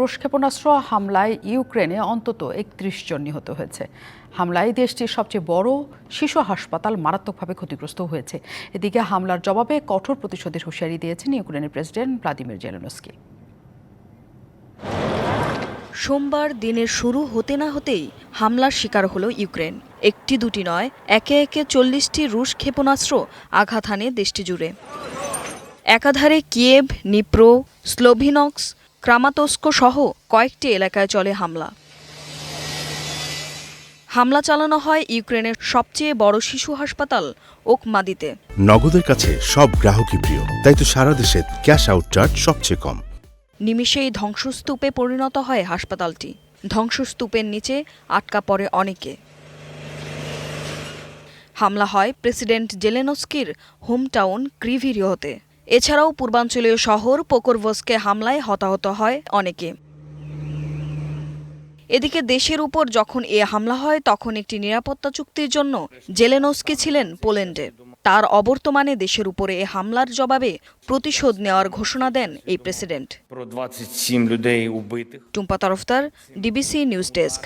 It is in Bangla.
রুশ ক্ষেপণাস্ত্র হামলায় ইউক্রেনে অন্তত একত্রিশ জন নিহত হয়েছে। হামলায় দেশটির সবচেয়ে বড় শিশু হাসপাতাল মারাত্মকভাবে ক্ষতিগ্রস্ত হয়েছে। এদিকে হামলার জবাবে কঠোর প্রতিশোধের হুঁশিয়ারি দিয়েছেন ইউক্রেনের প্রেসিডেন্ট ভ্লাদিমির জেলেনস্কি। সোমবার দিনের শুরু হতে না হতেই হামলার শিকার হলো ইউক্রেন। একটি দুটি নয়, একে একে চল্লিশটি রুশ ক্ষেপণাস্ত্র আঘাত হানে দেশটি জুড়ে। একাধারে কিয়েভ, নিপ্রো, স্লোভিনক্স ক্রামাতস্কো সহ কয়েকটি এলাকায় চলে হামলা। হামলা চালানো হয় ইউক্রেনের সবচেয়ে বড় শিশু হাসপাতাল ওকমাদিতে। নগদের কাছে সব গ্রাহকই প্রিয় তাই তো সারা দেশে ক্যাশ আউট চার্জ সবচেয়ে কম। নিমিষেই ধ্বংসস্তূপে পরিণত হয় হাসপাতালটি। ধ্বংসস্তূপের নিচে আটকা পড়ে অনেকে। হামলা হয় প্রেসিডেন্ট জেলেনস্কির হোমটাউন ক্রিভিরিওতে এছাড়াও পূর্বাঞ্চলীয় শহর পোকরভোসকে হামলায় হতাহত হয় অনেকে। এদিকে দেশের উপর যখন এ হামলা হয় তখন একটি নিরাপত্তা চুক্তির জন্য জেলেনস্কি ছিলেন পোল্যান্ডে। তার অবর্তমানে দেশের উপরে এ হামলার জবাবে প্রতিশোধ নেওয়ার ঘোষণা দেন এই president. Tumpa Tarafdar DBC news desk.